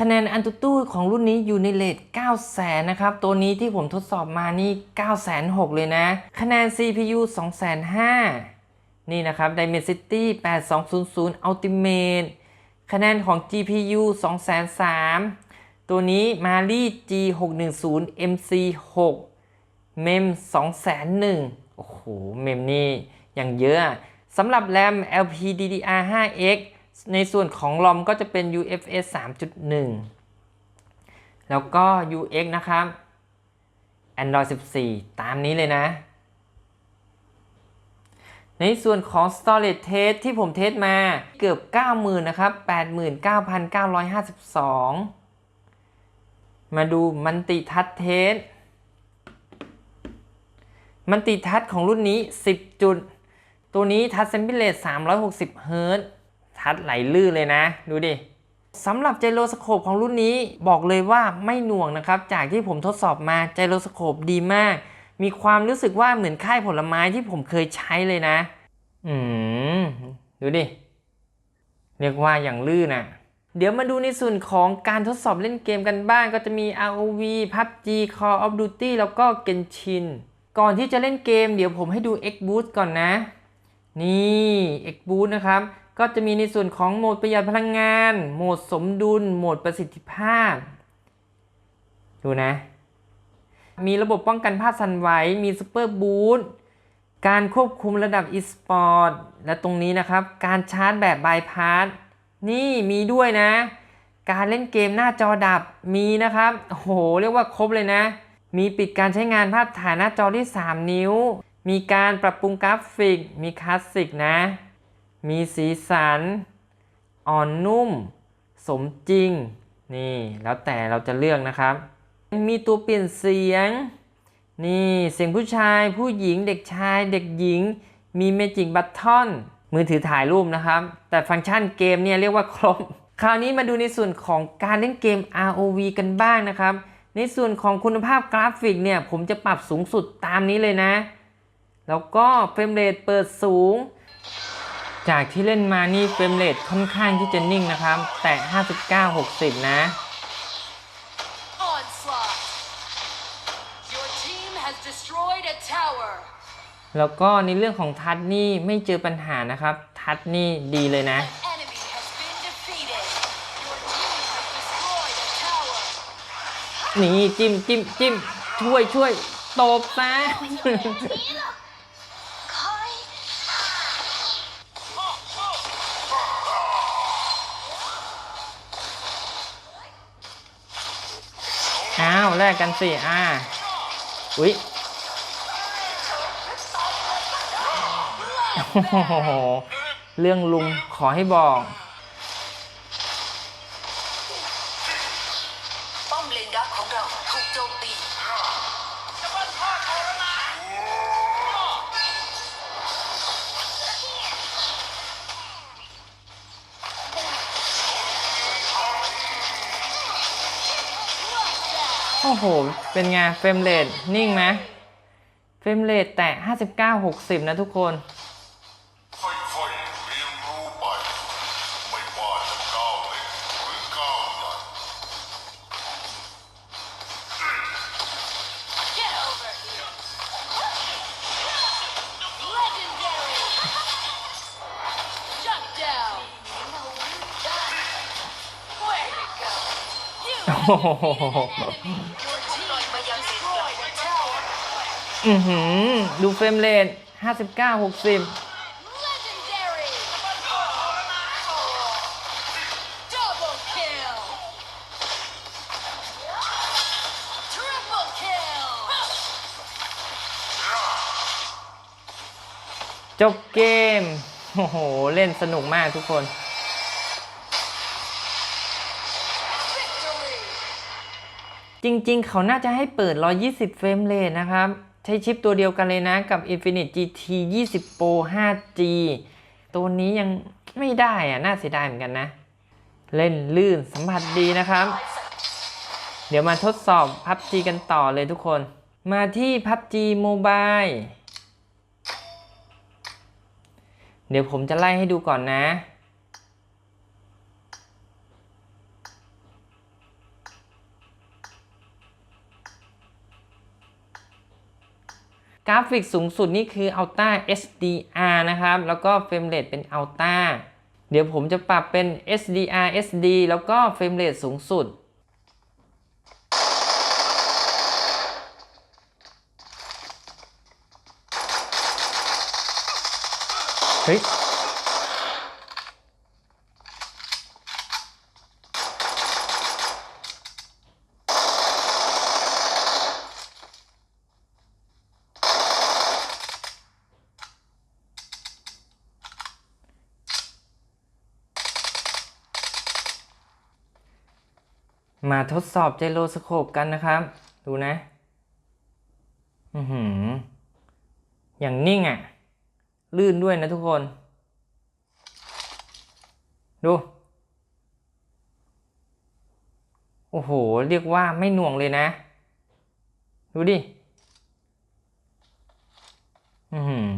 คะแนนอันตุตู้ของรุ่นนี้อยู่ในเลท9แสนนะครับ ตัวนี้ที่ผมทดสอบมานี่9แสน6เลยนะ คะแนน CPU 2 5 0 0นี่นะครับ Dimensity 8200 Ultimate คะแนนของ GPU 2 3 0 0ตัวนี้ Mali G610 MC6 เมม2 0 0 0โอ้โหเมมนี่อย่างเยอะสำหรับ RAM LPDDR5X ในส่วนของ ROM ก็จะเป็น UFS 3.1 แล้วก็ UX นะครับ Android 14 ตามนี้เลยนะ ในส่วนของ Storage Test ที่ผมเทสมาเกือบ 90,000 นะครับ 89,952 มาดูมันติทัชเทสมันติทัชของรุ่นนี้ 10 จุด ตัวนี้ทัชเซมพิเลต360 เฮิรตซ์ ทัชไหลลื่นเลยนะ ดูดิสำหรับไจโรสโคปของรุ่นนี้บอกเลยว่าไม่หน่วงนะครับ จากที่ผมทดสอบมาไจโรสโคปดีมาก มีความรู้สึกว่าเหมือนค่ายผลไม้ที่ผมเคยใช้เลยนะ อืม ดูดิ เรียกว่าอย่างลื่นอะเดี๋ยวมาดูในส่วนของการทดสอบเล่นเกมกันบ้าง ก็จะมี ROV PUBG Call of Duty แล้วก็ Genshin ก่อนที่จะเล่นเกม เดี๋ยวผมให้ดู X Boost ก่อนนะ นี่ X Boost นะครับ ก็จะมีในส่วนของโหมดประหยัดพลังงาน โหมดสมดุล โหมดประสิทธิภาพ ดูนะ มีระบบป้องกันภาพสั่นไหว มีซูเปอร์บูสต์การควบคุมระดับ e-sport และตรงนี้นะครับ การชาร์จแบบบายพาสนี่มีด้วยนะ การเล่นเกมหน้าจอดับมีนะครับ โอ้โห เรียกว่าครบเลยนะ มีปิดการใช้งานภาพถ่ายหน้าจอที่ 3 นิ้ว มีการปรับปรุงกราฟิก มีคลาสสิกนะ มีสีสัน อ่อนนุ่ม สมจริง นี่ แล้วแต่เราจะเลือกนะครับ มีตัวเปลี่ยนเสียง นี่เสียงผู้ชายผู้หญิงเด็กชายเด็กหญิง มีเมจิกบัตทอนมือถือถ่ายรูปนะครับ แต่ฟังก์ชันเกมเนี่ยเรียกว่าครบ คราวนี้มาดูในส่วนของการเล่นเกม ROV กันบ้างนะครับ ในส่วนของคุณภาพกราฟิกเนี่ยผมจะปรับสูงสุดตามนี้เลยนะ แล้วก็เฟรมเรทเปิดสูง จากที่เล่นมานี่เฟรมเรทค่อนข้างที่จะนิ่งนะครับ แต่ 59-60 นะ Onslaught! Your team has destroyed a tower. แล้วก็ในเรื่องของทัชนี่ไม่เจอปัญหานะครับ ทัชนี่ดีเลยนะ Enemy has been defeated. Your team has destroyed a tower. นี่จิ้มจิ้มจิ้มช่วยช่วยตบซะ อ้าวแลกกันสิอ่าอุ๊ยโอ้โหเรื่องลุงขอให้บอก โอ้โห เป็นไงเฟรมเรทนิ่งไหมเฟรมเรทแตะ 59 60 นะทุกคน อือหือ ดูเฟรมเรท59 60 Legendary. Double kill. Triple kill. จบเกม โอ้โห เล่นสนุกมากทุกคน จริงๆ เขาน่าจะให้เปิด 120 เฟรมเรทนะครับ ใช้ชิปตัวเดียวกันเลยนะกับ Infinite GT 20 Pro 5G ตัวนี้ยังไม่ได้อะน่าเสียดายเหมือนกันนะ เล่นลื่นสัมผัสดีนะครับ เดี๋ยวมาทดสอบ PUBG กันต่อเลยทุกคน มาที่ PUBG Mobile เดี๋ยวผมจะไล่ให้ดูก่อนนะ กราฟิกสูงสุดนี่คือ Ultra HDR นะครับ แล้วก็เฟรมเรทเป็น Ultra เดี๋ยวผมจะปรับเป็น SDR SD แล้วก็เฟรมเรทสูงสุด เฮ้ย มาทดสอบไจโรสโคปกันนะครับ ดูนะ อือหือ อย่างนิ่งอะ่ะ ลื่นด้วยนะทุกคน ดู โอ้โห เรียกว่าไม่หน่วงเลยนะ ดูดิ อือหือ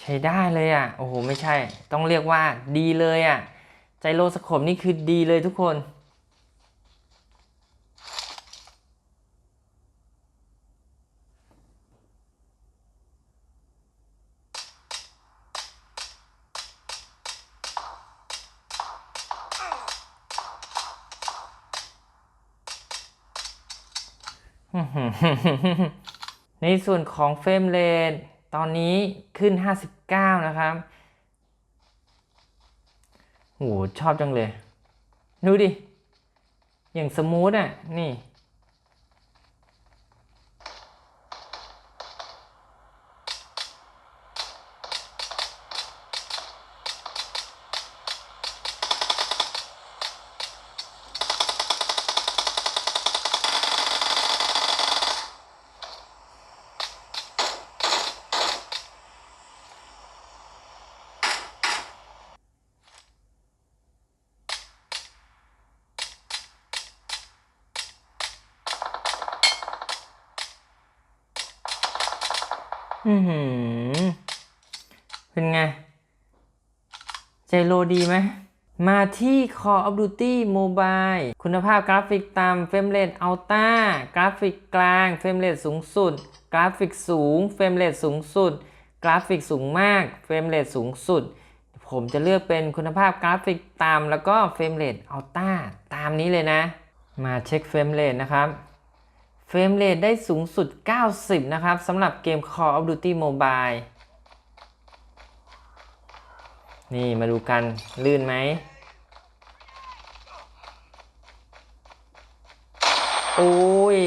ใช้ได้เลยอะ โอ้โห ไม่ใช่ ต้องเรียกว่าดีเลยอะ ไจโรสโคปนี่คือดีเลยทุกคน ในส่วนของเฟรมเรทตอนนี้ขึ้น 59 นะครับ โหชอบจังเลย ดูดิ อย่างสมูทอะ นี่ อือหือเป็นไง ใจโลดีไหม มาที่ Call of Duty Mobile คุณภาพกราฟิกต่ำเฟรมเรทอัลต้ากราฟิกกลางเฟรมเรทสูงสุด กราฟิกสูงเฟรมเรทสูงสุด กราฟิกสูงมากเฟรมเรทสูงสุด ผมจะเลือกเป็นคุณภาพกราฟิกต่ำแล้วก็เฟรมเรทอัลต้าตามนี้เลยนะ มาเช็คเฟรมเรทนะครับ เฟรมเรทได้สูงสุด 90 นะครับสำหรับเกม Call of Duty Mobile นี่มาดูกัน ลื่นไหม โอ้ย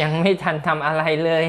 ยังไม่ทันทำอะไรเลย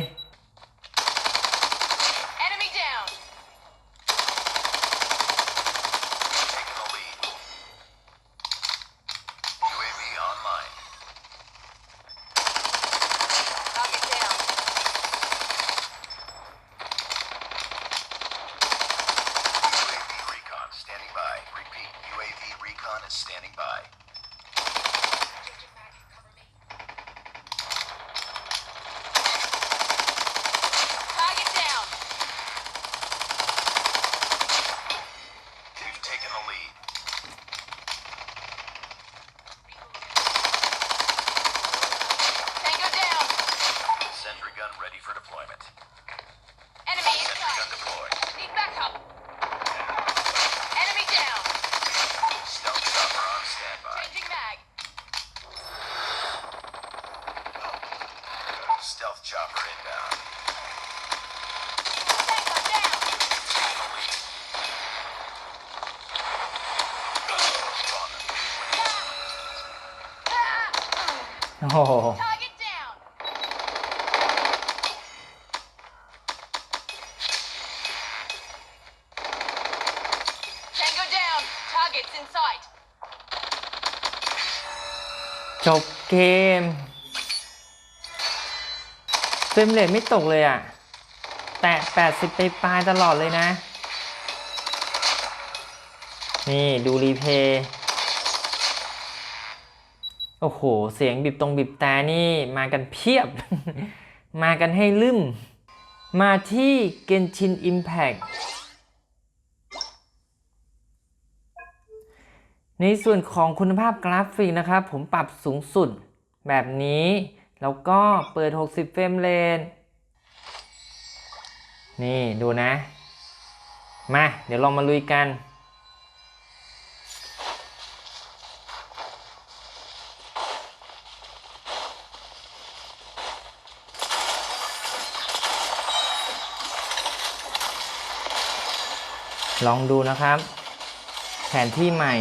โอ้โห Target down. Tango down. Targets in sight. จบเกมเฟรมเรทไม่ตกเลยอะ่ะ แตะ80 ไปปลายๆตลอดเลยนะ นี่ ดูรีเพย์ โอ้โห เสียงบีบตรงบีบแต่นี่มากันเพียบ มากันให้ลืม มาที่ Genshin Impact ในส่วนของคุณภาพกราฟิกนะครับ ผมปรับสูงสุดแบบนี้ แล้วก็เปิด 60 เฟรมเรทนี่ดูนะ มา เดี๋ยวลองมาลุยกัน ลองดูนะครับ แผนที่ใหม่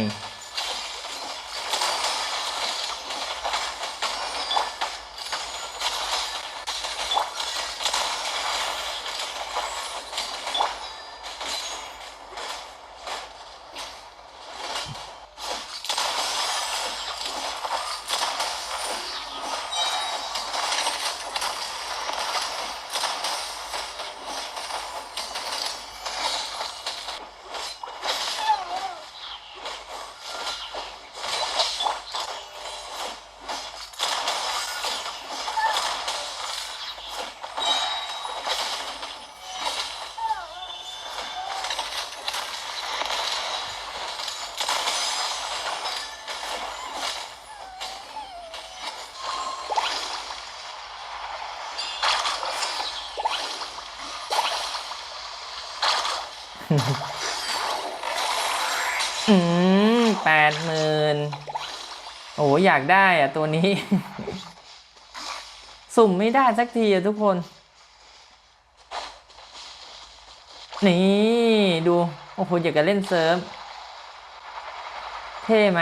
อืมแปดหมื่นโอ้อยากได้อะตัวนี้ สุ่มไม่ได้สักทีอะทุกคน นี่ ดู โอ้โหอยากจะเล่นเซิร์ฟ เท่ไหม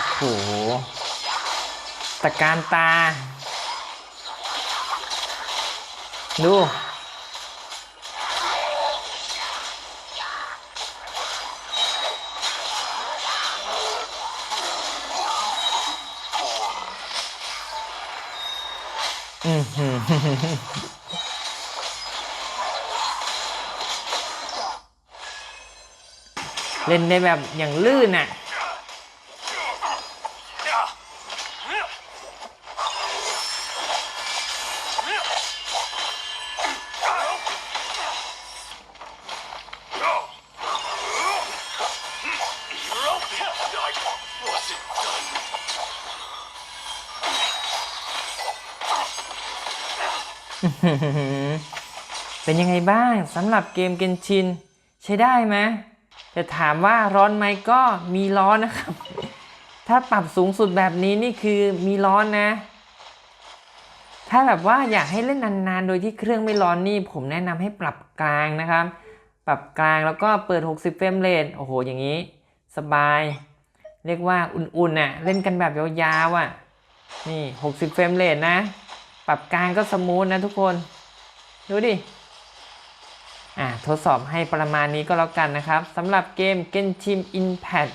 อ้โหตะการตา ดู อือหือเล่นได้แบบอย่างลื่นอะ เป็นยังไงบ้างสำหรับเกมเกนชิน ใช้ได้ไหมแต่ถามว่าร้อนไหมก็มีร้อนนะครับ ถ้าปรับสูงสุดแบบนี้นี่คือมีร้อนนะ ถ้าแบบว่าอยากให้เล่นนานๆ โดยที่เครื่องไม่ร้อนนี่ ผมแนะนำให้ปรับกลางนะครับ ปรับกลางแล้วก็เปิด 60 เฟรมเรทโอ้โห อย่างนี้ สบาย เรียกว่าอุ่นๆน่ะ เล่นกันแบบยาวๆอะ นี่ 60 เฟรมเรทนะ ปรับกลางก็สมูทนะทุกคน ดูดิ อ่าทดสอบให้ประมาณนี้ก็แล้วกันนะครับสำหรับเกม Genshin Impact